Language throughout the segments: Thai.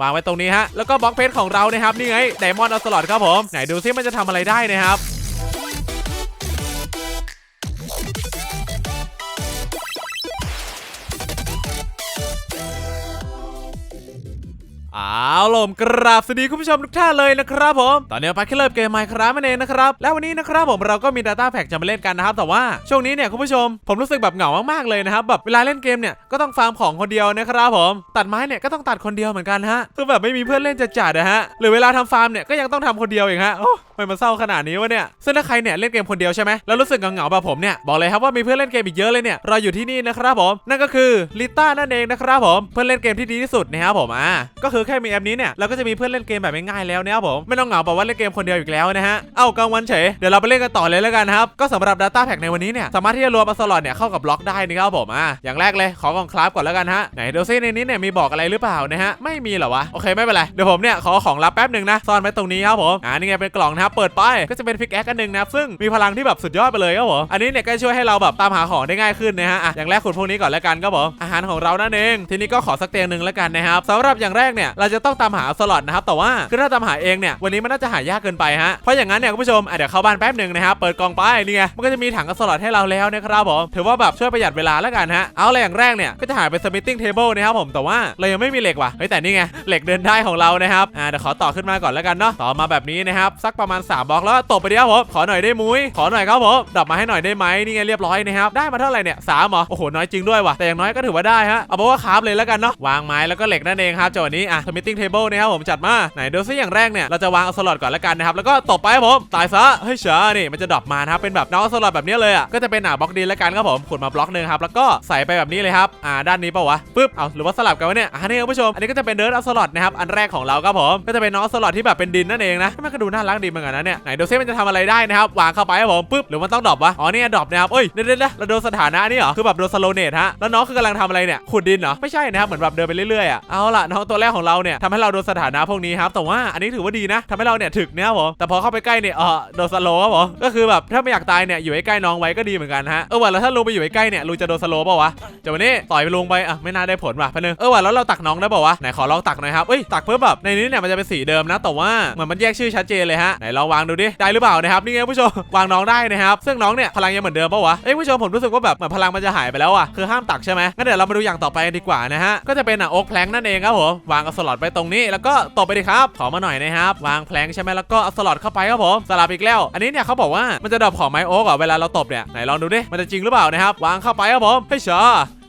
วางไว้ตรงนี้ฮะ แล้วก็บล็อกเพชรของเรานะครับ นี่ไงไดมอนด์เอาสลอดครับผม ไหนดูซิมันจะทำอะไรได้นะครับ เอาลมกราบสวัสดีคุณผู้ชมทุกท่านเลยนะครับผม ตอนนี้ไปแค่เริ่มเกมไมค์ครับนั่นเองนะครับ แล้ววันนี้นะครับผมเราก็มี Data Pack จะมาเล่นกันนะครับ แต่ว่าช่วงนี้เนี่ยคุณผู้ชม ผมรู้สึกแบบเหงามากๆเลยนะครับ แบบเวลาเล่นเกมเนี่ยก็ต้องฟาร์มของคนเดียวนะครับผม ตัดไม้เนี่ยก็ต้องตัดคนเดียวเหมือนกันฮะ คือแบบไม่มีเพื่อนเล่นจะจัดนะฮะ หรือเวลาทำฟาร์มเนี่ยก็ยังต้องทำคนเดียวเองฮะ โอ้ทำไมมันเศร้าขนาดนี้วะเนี่ย ซึ่งถ้าใครเนี่ยเล่นเกมคนเดียวใช่ไหมแล้วรู้สึกเหงาๆแบบผมเนี่ยบอกเลยครับว่ามีเพื่อนเล่นเกมอีกเยอะเลยเนี่ยรออยู่ที่นี่นะครับผมนั่นก็คือลิต้านั่นเองนะครับผมเพื่อนเล่นเกมที่ดีที่สุดนะครับผมอ่าก็คือแค่มีแอปนเนี่ยเราก็จะมีเพื่อนเล่นเกมแบบง่ายๆแล้วนะครับผมไม่ต้องเหงาแบบว่าเล่นเกมคนเดียวอีกแล้วนะฮะเอ้ากลางวันเฉยเดี๋ยวเราไปเล่นกันต่อเลยแล้วกันครับก็สำหรับ Data Pack ในวันนี้เนี่ยสามารถที่จะรวมอัสลอดเนี่ยเข้ากับบล็อกได้นะครับผมอ่าอย่างแรกเลยขอกองคราฟก่อนแล้วกันฮะไหนดูซิในนี้เนี่ยมีบอกอะไรหรือเปล่านะฮะไม่มีเหรอวะโอเคไม่เป็นไรเดี๋ยวผมเนี่ยขอของลับแป๊บหนึ่งนะซ่อนไว้ตรงนี้ครับผมอ่านี่ไงเป็นกล่องนะครับเปิดไปก็จะเป็นพิกแอคอันหนึ่งนะซึ่งมีพลังที่แบบสุดยอดไปเลยครับผมอันนี้เนี่ยก็ช่วยให้เราแบบตามหาของได้ง่ายขึ้นนะฮะอะอย่างแรกขุดพวกนี้ก่อนแล้วกันครับผมอาหารของเรานั่นเองทีนี้ก็ขอสักเตียงหนึ่งแล้วกันนะครับสำหรับอย่างแรกเนี่ยเราจะต้องตามหาสล็อตนะครับแต่ว่าคือถ้าตามหาเองเนี่ยวันนี้มันน่าจะหายากเกินไปฮะเพราะอย่างนั้นเนี่ยคุณผู้ชมเดี๋ยวเข้าบ้านแป๊บหนึ่งนะครับเปิดกล่องไปนี่ไงมันก็จะมีถังกับสล็อตให้เราแล้วนะครับผมถือว่าแบบช่วยประหยัดเวลาแล้วกันฮะเอาเลยอย่างแรกเนี่ยก็จะหาเป็น submitting table นะครับผมแต่ว่าเรายังไม่มีเหล็กว่ะเฮ้ยแต่นี่ไงเหล็กเดินได้ของเรานะครับอ่าเดี๋ยวขอต่อขึ้นมาก่อนแล้วกันเนาะต่อมาแบบนี้นะครับสักประมาณ 3บล็อกแล้วตบไปเดียวผมขอหน่อยได้มุ้ยขอหน่อยครับผมดรอปมาให้หน่อยได้ไหมนี่ไงเรียบร้อยนะครับได้มาเท่าไหร่เนี่ยสามเหรอโอ้โหน้อยจริงด้วยว่ะแต่อย่างน้อยก็ถือว่าได้ฮะเอาเป็นว่าคราฟเลยแล้วกันเนาะวางไม้แล้วก็เหล็กนั่นเองครับโจทย์นี้อะ submitting table นะครับผมจัดมาไหนดูซิอย่างแรกเนี่ยเราจะวางอสลอตก่อนล้วกันนะครับแล้วก็ตบไปผมตายซะเฮ้ยเฉานี่มันจะดรอปมานะครับเป็นแบบน้องอสลอตแบบนี้เลยอะก็จะเป็นอะบล็อกดินล้วกันครับผมขุดมาบล็อกหนึ่งครับแล้วก็ใส่ไปแบบนี้เลยครับอ่าด้านนี้ปล่าวะปึ๊บเอาหรือว่าสลับกันวะเนี่ยอ่านี่คุณผู้ชมอันนี้ก็จะเป็นเดิร์ดอสลอตนะครับอันแรกของเราครับผมก็จะเป็นน้องอสลอตที่แบบเป็นดินนั่นเองนะมันก็ดูน่ารักดีเหมือนกันนะเนี่ยไหนดูซิมันจะทำอะไรได้นะครับวางเข้าไปครับผมปึ๊บหรือมันต้องดรอปวะอ๋อนี่ดรอปนะครับเอ้ยเดี๋ยวเดี๋ยวเราโดนสถานะนี่เหรอคือแบบโดนสโลเนตฮะแล้วน้องคือกำลังทำอะไรเนี่ยขุดดินเหรอไม่ใช่นะครับเหมือนแบบเดินไปเรื่อยๆอะเอาล่ะน้องตัวแรกของเราเนี่ยทำให้เราโดนสถานะพวกนี้ครับ แต่ว่าอันนี้ถือว่าดีนะทำให้เราเนี่ยถึกเนี่ยผมแต่พอเข้าไปใกล้เนี่ยเออโดนสโลว์ผมก็คือแบบถ้าไม่อยากตายเนี่ยอยู่ใกล้น้องไว้ก็ดีเหมือนกันฮะเออว่ะแล้วถ้าลุงไปอยู่ใกล้เนี่ยลุงจะโดนสโลว์ป่าวะเดี๋ยววันนี้ต่อยไปลุงไปอะไม่น่าได้ผลว่ะพะนึงเออว่ะแล้วเราตักน้องได้ป่าวะไหนขอลองตักหน่อยครับเอ้ยตักเพิ่มแบบในนี้เนี่ยมันจะเป็นสีเดิมนะ แต่ว่าเหมือนมันแยกชื่อชัดเจนเลยฮะไหนลองวางดูดิได้หรือเปล่านะครับนี่ไงผู้ชมวางน้องได้นะครับซึ่งน้องเนี่ยพลังยังเหมือนเดิมป่าวะเอ้ยผู้ชมผมรู้สึกว่าแบบเหมือนพลังมันจะหายไปแล้วอะคือห้ามตักใช่ไหมงั้นเดี๋ยวเรามาดูอย่างต่อไปดีกว่านะฮะก็จะเป็นอะโอ๊กแพลงนั่นเองครับผมวางเอาสล็อตไปตรงนี้แล้วก็ตบไปเลยครับขอมาหน่อยนะครับวางแพลงใช่ไหมแล้วก็เอาสล็อตเข้าไปครับผมสลับอีกแล้ว อันนี้เนี่ยเขาบอกว่ามันจะดรอปของไม้โอ๊กอะเวลาเราตบเนี่ยไหนลองดูดิมันจะจริงหรือเปล่านะครับวางเข้าไปครับผมเฮ้ยเชอ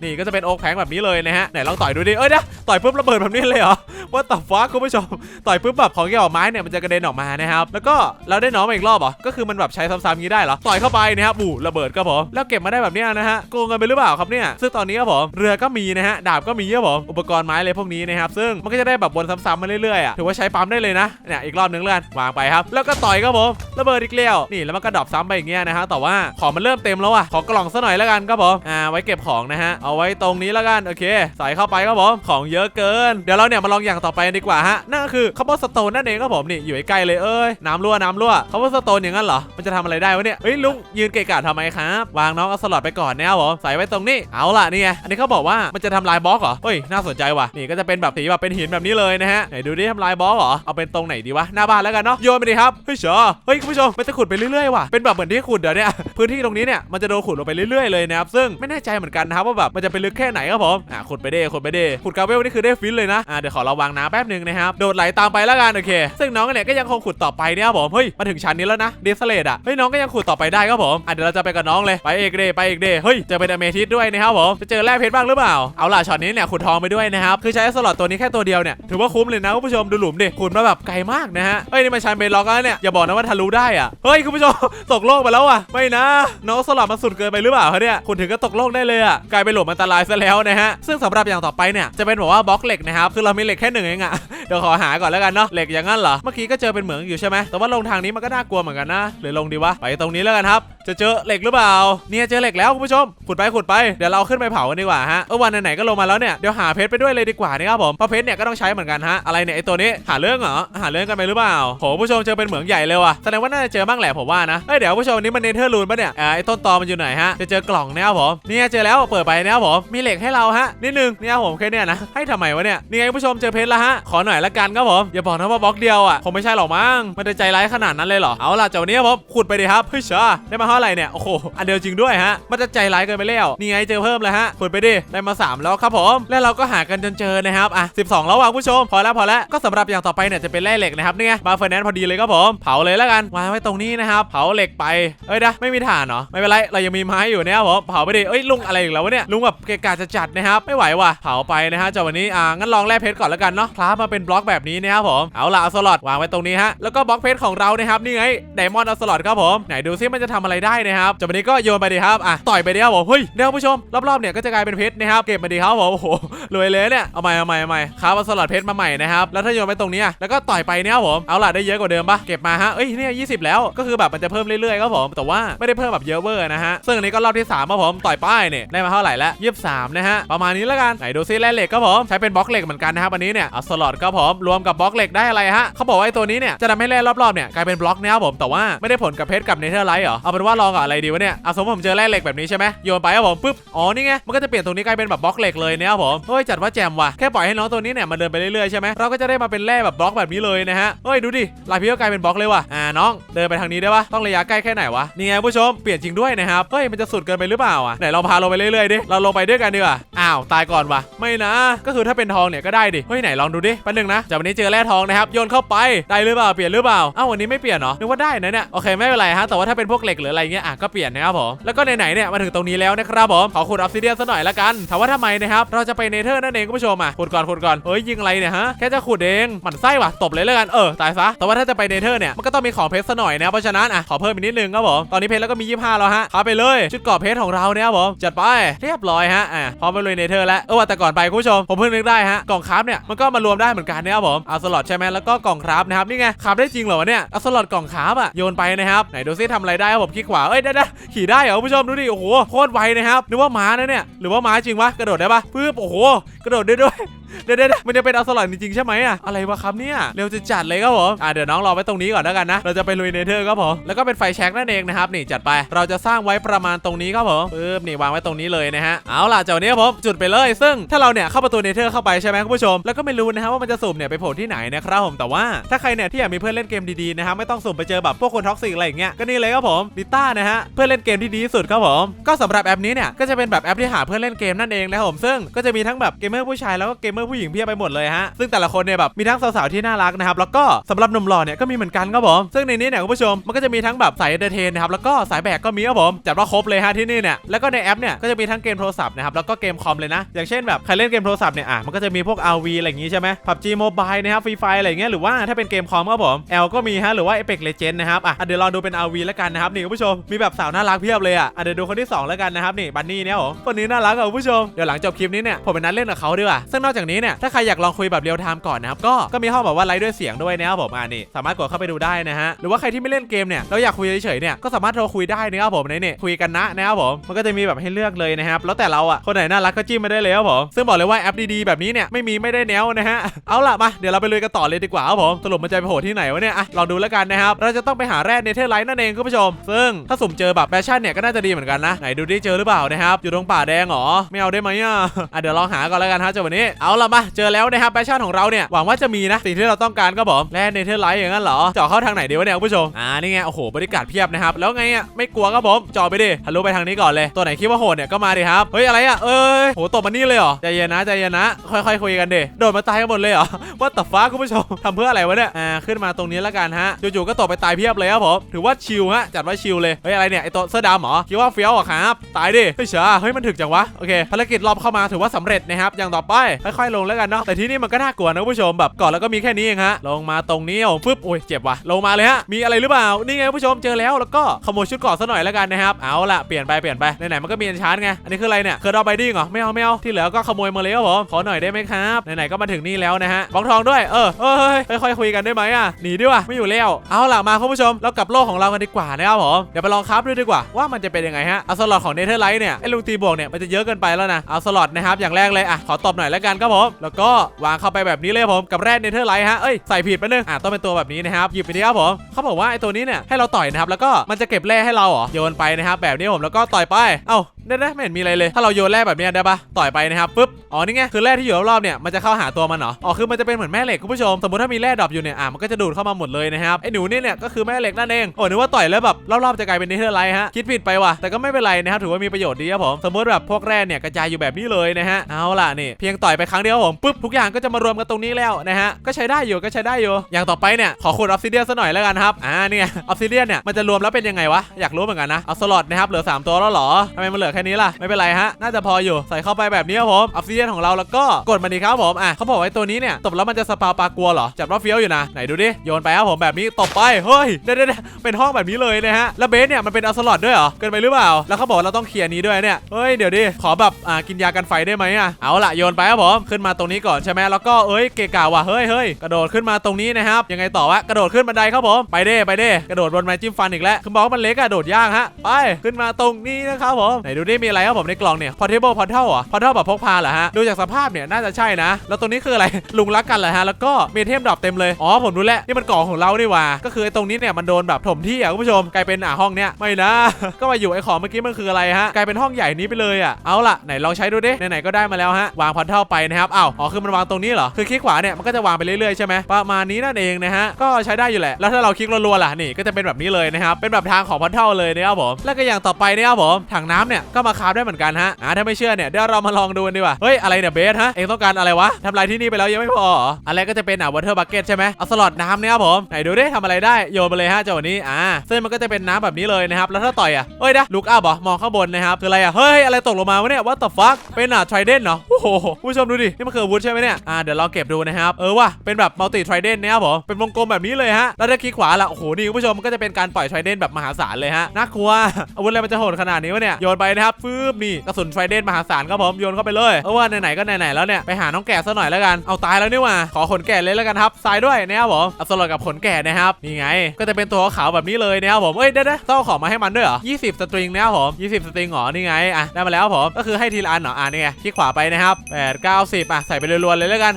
นี่ก็จะเป็นโอ๊กแพลงแบบนี้เลยนะฮะไหนลองต่อยดูดิเอ้ยนะต่อยปุ๊บระเบิดแบบนี้เลยเหรอว่าต่อฟ้าคุณผู้ชมต่อยปุ๊บแบบของเกี่ยวกับไม้เนี่ยมันจะกระเด็นออกมานะครับแล้วก็เราได้น้องมาอีกรอบเหรอก็คือมันแบบใช้ซ้ำๆงี้ได้เหรอต่อยเข้าไปนะครับบูระเบิดก็ผมแล้วเก็บมาได้แบบนี้นะฮะโกงกันไปหรือเปล่าครับเนี่ยซึ่งตอนนี้ครับผมเรือก็มีนะฮะดาบก็มีครับผมอุปกรณ์ไม้เลยพวกนี้นะครับซึ่งมันก็จะได้แบบวนซ้ำๆมาเรื่อยๆอะถือว่าใช้ปั๊มได้เลยนะเนี่ยอีกรอบนึงเลื่อนวางไปครับ แล้วก็ต่อยครับผมระเบิดอีกแล้วนี่แล้วมันก็ดรอปซ้ำไปอย่างเงี้ยนะฮะแต่ว่าของมันเริ่มเต็มแล้วอะขอกล่องซะหน่อยแล้วกันครับผมอ่าไว้เก็บของนะฮะเอาเอาไว้ตรงนี้แล้วกันโอเค ใส่เข้าไปครับผมของเยอะเกิน เดี๋ยวเราเนี่ยมาลองอย่างต่อไปดีกว่าฮะนั่นก็คือคาร์บอนสโตนนั่นเองครับผมนี่อยู่ใกล้เลยเอ้ยน้ำรั่วน้ำรั่วคาร์บอนสโตนอย่างนั้นเหรอมันจะทำอะไรได้วะเนี่ยเฮ้ยลุงยืนเกะกะทำไมครับวางน้องเอาสล็อตไปก่อนนะครับผมใส่ไว้ตรงนี้เอาล่ะนี่ไงอันนี้เขาบอกว่ามันจะทำลายบล็อกเหรอเฮ้ยน่าสนใจว่ะนี่ก็จะเป็นแบบสีแบบเป็นหินแบบนี้เลยนะฮะไหนดูดิทำลายบล็อกเหรอเอาเป็นตรงไหนดีวะหน้าบ้านแล้วกันเนาะโยนไปดิครับเฮ้ยเชอเฮ้ยคุณผู้ชมมันจะขุดไปเรื่อยๆว่ะเป็นแบบเหมือนที่ขุดเดี๋ยวนี่ยพื้นที่ตรงนี้เนี่ยมันจะโดนขุดลงไปเรื่อยๆเลยนะครับซึ่งไม่แน่ใจเหมือนกันนะครับว่าแบบมันจะไปลึกแค่ไหนครับผมอะขุดไปเด้ขุดไปเด้ขุดกาเวลนี่คือได้ฟินเลยนะอะเดี๋ยวขอระวังน้ำแป๊บหนึงนะครับโดดไหลตามไปแล้วกันโอเค ซึ่งน้องเนี่ยก็ยังคงขุดต่อไปเนี่ยครับผมเฮ้ยมาถึงชั้นนี้แล้วนะเดสเลดอะเฮ้ยน้องก็ยังขุดต่อไปได้ครับผมอะเดี๋ยวเราจะไปกับน้องเลยไปเอกเดไปเอกเดเฮ้ยเจอเป็นอเมทิสด้วยนะครับผมจะเจอแร่เพชรบ้างหรือเปล่าเอาล่ะช็อตนี้เนี่ยขุดทองไปด้วยนะครับคือใช้สล็อตตัวนี้แค่ตัวเดียวเนี่ยถือว่าคุ้มเลยนะคุณผู้ชมดูหลุมดิขุดมาแบบไกลมากนะฮะเฮ้ยนี่มันชันเบล็อกแล้วเนี่ยอย่าบอกนะว่าทะลุได้อะเฮ้ยคุณผู้ชมตกโลกไปแล้วอะไม่นะน้องสลับมาสุดเกินไปหรือเปล่าคะเนี่ยคุณถึงก็ตกโลกได้เลยอะกลายเป็นหลุมอันตรายซะแล้วนะฮะซึ่งสำหรับอย่างต่อไปเนี่ยจะเป็นแบบว่าบล็อกเหล็กนะครับคือเรามีเหล็กแค่หนึ่งเองอะเดี๋ยวขอหาก่อนแล้วกันเนาะเหล็กอย่างนั้นเหรอเมื่อกี้ก็เจอเป็นเหมืองอยู่ใช่ไหมแต่ว่าลงทางนี้มันก็น่ากลัวเหมือนกันนะหรือลงดีวะไปตรงนี้แล้วกันครับ จะเจอเหล็กหรือเปล่าเนี่ยเจอเหล็กแล้วคุณผู้ชมขุดไปขุดไปเดี๋ยวเราขึ้นไปเผากันดีกว่าฮะเออวันไหนๆก็ลงมาแล้วเนี่ยเดี๋ยวหาเพชรไปด้วยเลยดีกว่านะครับผมเพราะเพชรเนี่ยก็ต้องใช้เหมือนกันฮะอะไรเนี่ยไอตัวนี้หาเรื่องเหรอหาเรื่องกันไปหรือเปล่าโหผู้ชมเจอเป็นเหมืองใหญ่เลยว่ะแสดงว่าน่าจะเจอบ้างแหละผมว่านะเอ้ยเดี๋ยวผู้ชมอันนี้มันเนเธอร์ลูนปะเนี่ยไอต้นตอมันอยู่ไหนฮะจะเจอกล่องนะครับผมเนี่ยเจอแล้วเปิดไปนะครับผม มีเหล็กให้เราฮะ นิดนึงเนี่ยผมแค่เนี่ยนะ ให้ทำไมวะเนี่ย นี่ไงผู้ชมเจอเพชรแล้วฮะ ขอหน่อยละกันครับผม อย่าบอกนะว่าบล็อกเดียวอะคงไม่ใช่หรอกมั้ง มันจะใจร้ายขนาดนั้นเลยเหรอ เอาล่ะเจ้ากวันนี้ครับผมขุดไปดิครับ เฮ้ยเชาได้มาเท่าไหร่เนี่ย โอ้โห อันเดียวจริงด้วยฮะ มันจะใจร้ายเกินไปแล้ว นี่ไงเจอเพิ่มเลยฮะ ขุดไปดิ ได้มาสามแล้วครับผม แล้วเราก็หากันจนเจอนะครับ อะ 12 แล้วว่ะผู้ชม พอแล้วพอแล้ว ก็สำหรับอย่างต่อไปเนี่ยจะเป็นแร่เหล็กนะครับเนี่ไงมาเฟอร์แนนซ์พอดีเลยครับผม เผาเลยแล้วกัน วางไว้ตรงนี้นะครับ เผาเหล็กไป เอ้ยนะไม่มีถ่านเหรอ ไม่เป็นไร เรายังมีไม้อยู่นะครับผม เผาไปดิเอ้ยลุงอะไรอีกแล้ววะเนี่ยลุงแบบเกะกะจะจัดนะครับไม่ไหวว่ะเผาไปนะฮะจากวันนี้อ่างั้นลองแร่เพชรก่อนแล้วกันเนาะคราฟมาเป็นบล็อกแบบนี้นะครับผมเอาละเอาสล็อตวางไว้ตรงนี้ฮะแล้วก็บล็อกเพชรของเรานะครับนี่ไงไดมอนด์เอาสล็อตครับผมไหนดูซิมันจะทำอะไรได้นะครับจากวันนี้ก็โยนไปดิครับอะต่อยไปดิครับผมเฮ้ยเดี๋ยวคุณผู้ชมรอบๆเนี่ยก็จะกลายเป็นเพชรนะครับเก็บมาดิครับผมโอ้โหรวยเลยเนี่ยเอาใหม่เอาใหม่เอาใหม่ครับเอาสลัดเพชรมาใหม่นะครับแล้วถ้าโยนไปตรงนี้แล้วก็ต่อยไปเนี่ยครับผมเอาล่ะได้เยอะกว่าเดิมปะเก็บมาฮะเอ้ยเนี่ยยีแล้วก็คือแบบมันจะเพิ่มเรื่อยๆครับผมแต่ว่าไม่ได้เพิ่มแบบเยอะเวอร์นะฮะซึ่งอันนี้ก็รอบที่3ครับผมต่อยป้ายเนี่ยได้มาเท่าไหร่แล้วยี่สิบสามนะฮะประมาณนี้แล้วกันไหนดูซิแร่เหล็กครับผมใช้เป็นบล็อกเหล็กเหมือนกันนะครับอันนี้เนี่ยเอาสล็อตครับผมรวมกับบล็อกเหล็กได้อะไรฮะเขาบอกว่าไอ้ตัวนี้เนี่ยจะทำให้แร่รอบๆเนี่ยกลายเป็นบล็อกนะครับผมแต่ว่าไม่ได้ผลกับเพชรกับเนเธอร์ไลท์เหรอเอาเป็นว่าลองกับอะไรดีวะเนี่ยเอาสมมติผมเจอแร่เหล็กแบบนี้ใช่ไหมโยนไปครับผมปุ๊บอ๋อนี่ไงมันก็จะเปลี่ยนตรงนี้กลายเป็นแบบบล็อกเหล็กเลยนะครับผมเฮ้ยจัดว่าแจมว่ะแค่ปล่อยให้น้องตัวนี้เนี่ยมันเดินไปเรื่อยๆใช่ไหมเราก็จะได้มาเป็นแร่แบบบล็อกแบบนี้เลยนะฮะเฮ้ยดูดิลายพี่ก็กลายเป็นบล็อกเลยว่ะอ่าน้องเดินไปทางนี้ได้ปะต้องระยะใกล้แค่ไหนวะนี่ไงผู้ชมเปลี่ยนจริงด้วยนะครับเฮ้ยมันจะสุดเกินไปหรือเปล่าอะไหนเราพาลงไปเรื่อยๆดิเราลงไปด้วยกันดีกว่าอ้าวตายก่อนวะไม่นะ ก็คือถ้าเป็นทองเนี่ยก็ได้ดิเฮ้ยไหนลองดูดิแป๊บนึงนะจากวันนี้เจอแร่ทองนะครับโยนเข้าไปได้หรือเปล่าเปลี่ยนหรือเปล่าอ้าววันนี้ไม่เปลี่ยนเหรอนึกว่าได้นะเนี่ยโอเคไม่เป็นไรฮะแต่ว่าถ้าเป็นพวกเหล็กหรืออะไรเงี้ยอะก็เปลี่ยนนะครับผมแล้วก็ไหนๆเนี่ยมาถึงตรงนี้แล้วนะครับผมขอขุดออฟซิเดียนซะหน่อยละกันถามว่าทำไมนะครับเราจะไปเนเธอร์นั่นเองคุณผู้ชมอะขุดก่อนขุดก่อนเฮ้ยยิงอะไรเนี่ยฮะแค่จะขุดเองหมันไส้ว่ะตบเลยแล้วกันเออตายซะแต่ว่าถ้าจะไปเนเธอร์เนี่ยมันก็ต้องมีของเพชรซะหน่อยนะเพราะฉะนั้นอะขอเพิ่มอีกนิดนึงครับผมตอนนี้เพชรแล้วก็มี 25 แล้วฮะเอาไปเลยชุดกราะเพชรของเราเนี่ยครับผมจัดไปเรียบรอยฮะอะพร้อมไปลุยเนเธอร์แล้วเออว่าแต่ก่อนไปคุณผู้ชมผมเพิ่งนึกได้ฮะกล่องคราฟเนี่ยมันก็มารวมได้เหมือนกันนะครับผมเอาสล็อตใช่ไหมแล้วก็กล่องคราฟนะครับนี่ไงคราฟได้จริงเหรอเนี่ยเอาสล็อตกล่องคราฟอะโยนไปนะครับไหนดูซิทำอะไรได้ครับผมคลิกขวาเอ้ยได้ได้ขี่ได้เหรอคุณผู้ชมดูดิโอ้โหโคตรไวนะครับนึกว่าม้านะเนี่ยหรือว่าม้าจริงวะกระโดดได้ปะปึ๊บโอ้โหกระโดดได้ด้วย เดี๋ยวเดี๋ยวมันจะเป็นอัลสลอดจริงๆใช่ไหมอะอะไรวะครับเนี่ย เร็วจะจัดเลยครับผมอะเดี๋ยวน้องรอไว้ตรงนี้ก่อนแล้วกันนะ เราจะไปลุยเนเธอร์ครับผม แล้วก็เป็นไฟแช็กนั่นเองนะครับนี่จัดไป เราจะสร้างไว้ประมาณตรงนี้ครับผมปึ๊บนี่วางไว้ตรงนี้เลยนะฮะ เอาล่ะจากวันนี้ครับผมจุดไปเลย ซึ่งถ้าเราเนี่ยเข้าประตูเนเธอร์เข้าไปใช่ไหมคุณผู้ชม แล้วก็ไม่รู้นะฮะว่ามันจะสุ่มเนี่ยไปโผล่ที่ไหนนะครับผม แต่ว่าถ้าใครเนี่ยที่อยากมีเพื่อนเล่นเกมดีๆนะครับไม่ต้องสุ่มไปเจอแบบพวกคนท็อกซิกอะไรอย่างเงี้ย ก็นี่เลยครับผมดิต้านะฮะเพื่อนเล่นเกมที่ดีที่สุดครับผม ก็สำหรับแอปนี้เนี่ยก็จะเป็นแบบแอปที่หาเพื่อนเล่นเกมนั่นเองนะครับผมซึ่งก็จะมีทั้งแบบเกมเมอร์ผู้ชายแล้วก็เกมเมอร์ผู้หญิงเพียบไปหมดเลยฮะซึ่งแต่ละคนเนี่ยแบบมีทั้งสาวๆที่น่ารักนะครับแล้วก็สำหรับหนุ่มหล่อเนี่ยก็มีเหมือนกันครับผมซึ่งในนี้เนี่ยคุณผู้ชมมันก็จะมีทั้งแบบสายเอนเตอร์เทนนะครับแล้วก็สายแบกก็มีครับผมจัดว่าครบเลยฮะที่นี่เนี่ยแล้วก็ในแอปเนี่ยก็จะมีทั้งเกมโทรศัพท์นะครับแล้วก็เกมคอมเลยนะ อย่างเช่นแบบใครเล่นเกมโทรศัพท์เนี่ยอะมันก็จะมีพวก RV อะไรอย่างงี้ใช่ไหม PUBG Mobile นะครับ Free Fire อะไรเงี้ยหรือว่าถ้าเป็นเกมคอมครับผม L ก็มีฮะหรือว่า Apex Legend นะครับอะเดี๋ยวลองดูเป็น RV แล้วกันนะครับนี่คุณผู้ชมมีแบบสาวน่ารักเพียบเลยอะเดี๋ยวดูคนที่สองแล้วกันนะครับนี่บันนี่เนี่ยผมคนนี้น่ารักอะคุณผู้ชมเดี๋ยวหลังจบคลิปนี้เนี่ยผมไปนัดเล่นกับเขาดีกว่าซึ่งนอกจากนี้เนี่ยถ้าใครอยากลองคุยแบบเรียลไทม์ก่อนนะครับก็ก็มีห้องแบบว่าไลฟ์ด้วยเสียงด้วยนะครับผมอะนี่สามารถกดเข้าไปดูได้นะฮะหรือว่าใครที่ไม่เล่นเกมเนี่ยเราอยากคุยเฉยๆเนี่ยก็สามารถโทรคุยได้นะครับผมในนี่คุยกันนะนะครับผมมันก็จะมีแบบให้เลือกเลยนะครับแล้วแต่เราอะคนไหนน่ารักก็จิ้มมาได้เลยครับผมซึ่งบอกเลยว่าแอปดีๆแบบนี้เนี่ยไม่มีไม่ได้แนวนะฮะเอาล่ะมาเดี๋ยวเราไปลุยกันต่อเลยดีกว่าครับผมสรุปมันจะไปโผล่ที่ไหนวะเนี่ยอะลองดูแล้วกันนะครับเราจะต้องไปหาแร่เนเธอร์ไลท์นั่นเองคุณผู้ชม ซึ่งถ้าสุ่มเจอแบบแฟชั่นเนี่ยก็น่าจะดีเหมือนกันนะไหนดูดิเจอหรือเปล่านะครับอยู่ตรงป่าแดงหรอไม่เอาได้ไหมอะอะเดี๋ยวลองหาก่อนแล้วกันฮะจ้าวันนี้เอาล่ะมาเจอแล้วนะครับแฟชั่นของเราเนี่ยหวังว่าจะมีนะสิ่งที่เราต้องการก็บอกแร่เนเธอร์ไลท์อย่างนั้นเหรอเจาะเข้าทางไหนดีวะเนี่ยคุณผู้ชมอ่านี่ไงโอ้โหบริการเพียบนะครับแล้วไงอะไม่กลัวครับผมเจาะไปดิทะลุไปทางนี้ก่อนเลย ตัวไหนคิดว่าโหดเนี่ยก็มาดิครับเฮ้ยอะไรอะเอ้ยโหตบมานี่เลยเหรอใจเย็นนะใจเย็นนะ ค่อยๆคุยกันดิโดดมาตายกันหมดเลยเหรอว่าแต่ฟ้าคุณผู้ชมทำเพื่ออะไรวะเนี่ยอ่าขึ้นมาตรงนี้แล้วกันฮะจู่ๆก็ตกไปตายเพียบเลยครับผมถือว่าชิลฮะจัดว่าชิลเลยเฮ้ยอะไรเนี่ยไอตัวเสื้อดำหรอคิดว่าเฟี้ยวเหรอครับตายดิเฮ้ยเฉาเฮ้ยมันถึกจังวะโอเคภารกิจรอบเข้ามาถือว่าสำเร็จนะครับอย่างต่อไปค่อยลงแล้วกันเนาะแต่ที่นี่มันก็น่ากลัวนะผู้ชมแบบก่อนแล้วก็มีแค่นี้เองฮะลงมาตรงนี้โอ้ฟึบโอ้ยเจ็บว่ะลงมาเลยฮะมีอะไรหรือเปล่านี่ไงผู้ชมเจอแล้วแล้วก็ขโมยชุดเกราะซะหน่อยแล้วกันนะครับเอาละเปลี่ยนไปเปลี่ยนไปไหนๆมันก็มีอันชาร์จไงอันนี้คืออะไรเนี่ยเคอร์ดอไบดิ้งเหรอไม่เอาไม่เอาที่เหลือก็ขโมยมาเลยครับผมขอหน่อยได้ไหมครับไหนๆก็มาถึงนี่แล้วนะฮะบอกทองด้วยเออเอ้ยค่อยๆคุยกันได้ไหมอะหนีดีกว่าไม่อยู่แล้วเอาล่ะมาคุณผู้ชมเรากลับโลกของเรากันดีกว่านะครับผมเดี๋ยวไปลองคราฟดูดีกว่าว่ามันจะเป็นยังไงฮะเอาสล็อตของเนเธอร์ไลท์เนี่ยไอ้ลุงตีบวกเนี่ยมันจะเยอะเกินไปแล้วนะเอาสล็อตนะครับอย่างแรกเลยอะขอตบหน่อยแล้วกันครับผมแล้วก็วางเข้าไปแบบนี้เลยผมกับแร่เนเธอร์ไลท์ฮะเอ้ยใส่ผิดไปนึงอะต้องเป็นตัวแบบนี้นะครับหยิบไปดีครับผมเขาบอกว่าไอ้ตัวนี้เนี่ยให้เราต่อยนะครับแล้วก็มันจะเก็บแร่ให้เราเหรอโยนไปนะครับแบบนี้ผมแล้วก็ต่อยไปเอ้าได้ได้ไม่เห็นมีอะไรเลย ถ้าเราโยนแร่แบบนี้ได้ปะต่อยไปนะครับปุ๊บอ๋อนี่ไงคือแร่ที่อยู่รอบๆเนี่ยมันจะเข้าหาตัวมันเหรออ๋อคือมันจะเป็นเหมือนแม่เหล็กคุณผู้ชมสมมติถ้ามีแร่ดรอปอยู่เนี่ยอะมันก็จะดูดเข้ามาหมดเลยนะครับไอ้หนูนี่เนี่ยก็คือแม่เหล็กนั่นเองโอ้นึกว่าต่อยแล้วแบบรอบๆจะกลายเป็นเนเธอร์ไลท์ฮะคิดผิดไปว่ะแต่ก็ไม่เป็นไรนะครับถือว่ามีประโยชน์ดีครับผมสมมติแบบพวกแร่เนี่ยกระจายอยู่แบบนี้เลยนะฮะเอาล่ะนี่เพียงต่อยไปครั้งเดียวผมปุ๊บทุกอย่างก็จะมารวมกันตรงนี้แล้วนะฮะก็ใช้ได้อยู่ก็ใช้ได้อยู่อย่างต่อไปเนี่ยขอขุดออฟซิเดียนซะหน่อยแล้วกันครับอ่าเนี่ยออฟซิเดียนเนี่ยมันจะรวมแล้วเป็นยังไงวะอยากรู้เหมือนกันนะเอาสล็อตนะครับเหลือสามตัวแล้วหรอทำไมมันเหลือแค่นี้ล่ะ ไม่เป็นไรฮะ น่าจะพออยู่ ใส่เข้าไปแบบนี้ครับผมออฟซิเดียนของเราแล้วก็กดมันดีครับผม อะเขาบอกไว้ตัวนี้เนี่ย ตบแล้วมันจะสปาปลากลัวเหรอ จับว่าเฟี้ยวอยู่นะ ไหนดูดิ โยนไปครับผมแบบนี้ ตบไป เฮ้ยเด้เด้เป็นห้องแบบนี้เลยนะฮะ แล้วเบสเนี่ยมันเป็นอัลสลอตด้วยเหรอ เกินไปหรือเปล่า แล้วเขาบอกเราต้องเคลียร์นี้ด้วยเนี่ย เฮ้ย เดี๋ยวดิ ขอแบบ อ่า กินยากันไฟได้ไหมอะ เอาละโยนไปครับผม ขึ้นมาตรงนี้ก่อนใช่ไหมแล้วก็ เอ้ย เกะกะว่ะ เฮ้ยเฮ้ยกระโดดขึ้นมาตรงนี้นะครับ ยังไงต่อวะ กระโดดขึ้นบันไดครับผม ไปเด้ไปเด้กระโดดบนไม้จิ้มฟันอีกแล้วคือบอกว่ามันเล็กอะโดดยากฮะ ไป ขึ้นมาตรงนี้นะครับผม ไหนดูดิมีอะไรครับผมในกล่องเนี่ย portable portal เหรอ portal แบบพกพาเหรอฮะ ดูจากสภาพเนี่ยน่าจะใช่นะ แล้วตรงนี้คืออะไร ลุงรักกันเหรอฮะ แล้วก็มีเทมดรอปเต็มเลย อ๋อผมรู้แล้วนี่มันกล่องของเรานี่ว่า ก็คือไอ้ตรงนี้เนี่ยมันโดนแบบถมที่อะคุณผู้ชมกลายเป็นอะห้องเนี้ยไม่นะ ก็มาอยู่ไอ้ของเมื่อกี้มันคืออะไรฮะกลายเป็นห้องใหญ่นี้ไปเลยอะเอาล่ะไหนลองใช้ดูดิไหนๆก็ได้มาแล้วฮะวาง portal ไปนะครับอ้าวอ๋อคือมันวางตรงนี้เหรอคือคลิกขวาเนี่ยมันก็จะวางไปเรื่อยๆใช่ไหมประมาณนี้นั่นเองนะฮะก็ใช้ได้อยู่แหละแล้วถ้าเราคลิกรัวๆล่ะนี่ก็จะเป็นแบบนี้เลยนะครับเป็นแบบทางของ portal เลยนะครับผมแล้วก็อย่างต่อไปนี่ยครับผมถังน้ำเนี่ยก็มาคราฟได้เหมือนกันฮะอ่าถ้าไม่เชื่อเนี่ยเดี๋ยวเรามาลองดูกันดีกว่าเฮ้ยอะไรเนี่ยเบสฮะเองต้องการอะไรวะทำลายที่นี่ไปแล้วยังไม่พออะไรก็จะเป็นอะ water bucket ใช่ไหมเอาสล็อตน้ำเนี่ยครับผมไหนดูดิทำอะไรได้โยนไปเลยฮะเจ้าวันนี้อ่าซึ่งมันก็จะเป็นน้ำแบบนี้เลยนะครับแล้วถ้าต่อยอะเฮ้ยนะลุกอัพเหรอมองข้างบนนะครับคืออะไรอะเฮ้ยอะไรตกลงมาวะเนี่ย what the fuck เป็นอะ trident เหรอโอ้โหผู้ชมดูดินี่มันคือวุธใช่ไหมเนี่ยอ่าเดี๋ยวเราเก็บดูนะครับเออว่ะเป็นแบบ multi trident นะครับผมเป็นวงกลมแบบนี้เลยฮะแล้วถ้าคลิกขวาล่ะโอ้โหนี่ผู้ชมมันก็จะเป็นการปล่อย trident แบบมหาศาลเลยฮะน่ากลัวอาวุธอะไรมันจะโหดขนาดนี้วะเนี่ยโยนไปนะครับฟืบนี่กระสุน trident มหาศาลครับผมโยนเข้าไปเลยเออว่าไหนๆก็ไหนๆแล้วเนี่ยไปหาน้องแก่ซะหน่อยแล้วกันเอาตายแล้วนี่ว่าขอขนแก่เลยแล้วกันครับทรายด้วยนะครับผมอัสลอดกับขนแก่นะครับนี่ไง ก็จะเป็นตัวขาวแบบนี้เลยนะครับผมเอ้ยเด้ๆต้องเอาของมาให้มันด้วยเหรอ20 สตริงนะครับผม20 สตริงเหรอนี่ไงอะได้มาแล้วครับผมก็คือให้ทีละอันเหรออะนี่ไงคลิกขวาไปนะครับ8 9 10อะใส่ไปรัวๆเลยแล้วกัน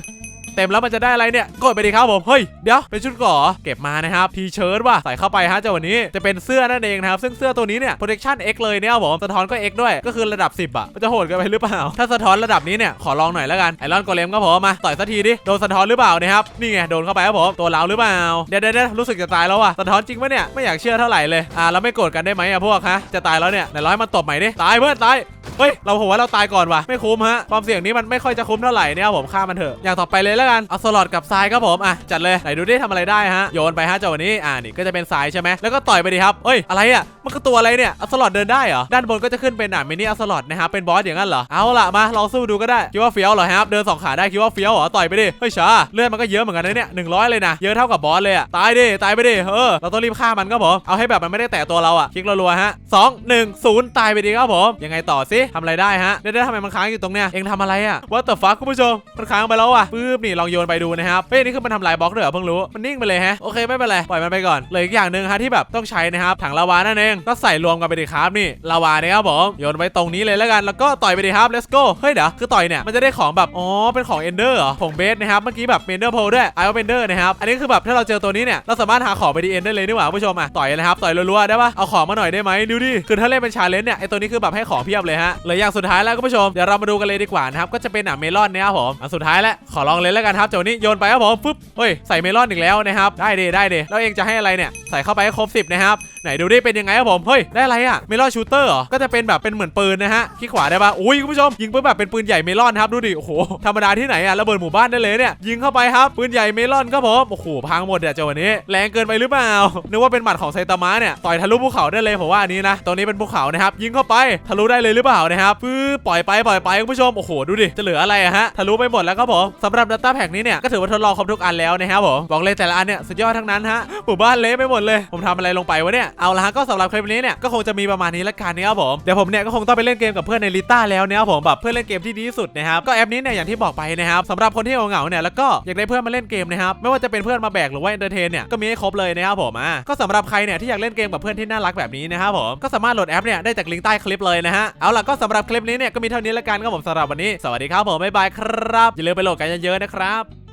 เต็มแล้วมันจะได้อะไรเนี่ยกดไปดีครับผมเฮ้ยเดี๋ยวเป็นชุดก่อเก็บมานะครับทีเชิ้ตว่ะใส่เข้าไปฮะเจ้าวันนี้จะเป็นเสื้อนั่นเองนะครับซึ่งเสื้อตัวนี้เนี่ย protection X เลยเนี่ยครับผมสะท้อนก็ X ด้วยก็คือระดับ 10อะมันจะโหดเกันไปหรือเปล่า ถ้าสะท้อนระดับนี้เนี่ยขอลองหน่อยแล้วกันไอรอนโกเลมก็ผมมาต่อยสักทีดิโดนสะท้อนหรือเปล่านะครับนี่ไงโดนเข้าไปครับผมตัวเราหรือเปล่าเดี๋ยวเดี๋ยวรู้สึกจะตายแล้วว่ะสะท้อนจริงปะเนี่ยไม่อยากเชื่อเท่าไหร่เลยอ่าเราไม่โกรธกันได้ไหมอะพวกฮะจะตายแล้วเนี่ยไหนร้อยมันตบใหม่ดิตายเพื่อนตาย เฮ้ย เราผมว่าเราตายก่อนว่ะ ไม่คุ้มฮะ ความเสี่ยงนี้มันไม่ค่อยจะคุ้มเท่าไหร่เนี่ยครับผมฆ่ามันเถอะ อย่างต่อไปเลยแล้วกัน เอาสลอดกับทรายครับผม อะ จัดเลย ไหนดูดิทำอะไรได้ฮะ โยนไปฮะเจ้าวันนี้ อ่า นี่ก็จะเป็นทรายใช่ไหม แล้วก็ต่อยไปดิครับ เฮ้ย อะไรอะ มันคือตัวอะไรเนี่ยเอาสลอดเดินได้เหรอ ด้านบนก็จะขึ้นเป็นอะมินิเอาสลอดนะครับ เป็นบอสอย่างนั้นเหรอ เอาล่ะมาลองสู้ดูก็ได้ คิดว่าเฟี้ยวเหรอครับ เดินสองขาได้คิดว่าเฟี้ยวเหรอ ต่อยไปดิ เฮ้ยช้าเลือดมันก็เยอะเหมือนกันนะเนี่ยหนึ่งร้อยเลยนะ เยอะเท่ากับบอสเลยอะ ตายดิ ตายไปดิ เออ เราต้องรีบฆ่ามันครับผม เอาให้แบบมันไม่ได้แตะตัวเราอะคลิกรัวๆฮะสองหนึ่งศูนย์ตายไปดิครับผมยังไงต่อสิิทำอะไรได้ฮะเดี๋ยวๆทำไมมันค้างอยู่ตรงเนี้ยเองทำอะไรอะ What the fuck คุณผู้ชมมันค้างไปแล้วอะปึ๊บนี่ลองโยนไปดูนะครับเฮ้ยนี่คือมันทำลายบล็อกด้วยเหรอเพิ่งรู้มันนิ่งไปเลยฮะโอเคไม่เป็นไรปล่อยมันไปก่อนเหลยอีกอย่างหนึ่งฮะที่แบบต้องใช้นะครับถังลาวานั่นเองก็ใส่รวมกันไปดิครับนี่ลาวาเนี่ยครับผมโยนไว้ตรงนี้เลยแล้วกันแล้วก็ต่อยไปดิครับ let's go เฮ้ยเดี๋ยวคือต่อยเนี่ยมันจะได้ของแบบอ๋อเป็นของ ender เหรอของเบสนะครับเมื่อกี้แบบ ender pearl ด้วย i o ender นะครับอันนี้คือแบบถ้าเราเจอตัวนี้เนี่ยเราสามารถหาของไปดีเอนได้เลยนี่หว่าคุณผู้ชมอะต่อยนะครับต่อยรัวๆได้ปะเอาของมาหน่อยได้ไหมดูดิคือถ้าเล่นเป็นชาเลนจ์เนี่ยไอตัวนี้คือแบบให้ของเพียบเลยฮะเหลยอย่างสุดท้ายแล้วคุณผู้ชมเดี๋ยวเรามาดูกันเลยดีกว่านะครับก็จะเป็นอะเมลอนเนี่ยครับผมอันสุดท้ายแล้วขอลองเลยแล้วกันครับเจ้านี้โยนไปครับผมปุ๊บเฮ้ยใส่เมลอนอีกแล้วนะครับได้เดได้เดแล้วเองจะให้อะไรเนี่ยใส่เข้าไปให้ครบ10นะครับ ไหนดูดิเป็นยังไงครับผมเฮ้ยได้อะไรอะเมลอนชูเตอร์เหรอก็จะเป็นแบบเป็นเหมือนปืนนะฮะคลิกขวาได้ปะอุ้ยคุณผู้ชมยิงปืนแบบเป็นปืนใหญ่เมลอนครับดูดิโอ้โหธรรมดาที่ไหนอะระเบิดหมู่บ้านได้เลยเนี่ยยิงเข้าไปครับปืนใหญ่เมลอนครับผมโอ้โหพังหมดเดี๋ยวเจ้าวันนี้ แรงเกินไปหรือเปล่านึกว่าเป็นหมัดของไซตามะเนี่ยต่อยทะลุภูเขาได้เลยผมว่าอันนี้นะตรงนี้เป็นภูเขานะครับยิงเข้าไปทะลุได้เลยหรือเปล่านะครับปื้อปล่อยไปปล่อยไปคุณผู้ชมโอ้โหดูดิจะเหลืออะไรอะฮะทะลุไปหมดแล้วครับผมสำหรับ Data Pack นี้เนี่ยก็ถือว่าทดลองครบทุกอันแล้วนะครับผมบอกเลยแต่ละอันเนี่ยสุดยอดทั้งนั้นฮะหมู่บ้านเละไปหมดเลย ผมทำอะไรลงไปวะเนี่ยเอาละฮะก็สำหรับคลิปนี้เนี่ยก็คงจะมีประมาณนี้ละกันนะครับผมเดี๋ยวผมเนี่ยก็คงต้องไปเล่นเกมกับเพื่อนในลิต้าแล้วนะครับผมแบบเพื่อนเล่นเกมที่ดีที่สุดนะครับก็แอปนี้เนี่ยอย่างที่บอกไปนะครับสำหรับคนที่เหงาเนี่ยแล้วก็อยากได้เพื่อนมาเล่นเกมนะครับไม่ว่าจะเป็นเพื่อนมาแบกหรือว่าเอนเตอร์เทนเนี่ยก็มีให้ครบเลยนะครับผมอะก็สำหรับใครเนี่ยที่อยากเล่นเกมกับเพื่อนที่น่ารักแบบนี้นะครับผมก็สามารถโหลดแอปเนี่ยได้จากลิงก์ใต้คลิปเลยนะฮะเอาล่ะก็สำหรับคลิปนี้เนี่ยก็มีเท่านี้ละกันครับผมสำหรับวันนี้ สวัสดีครับผมบ๊ายบายครับอย่าลืมไปโหลดกันเยอะๆนะครับ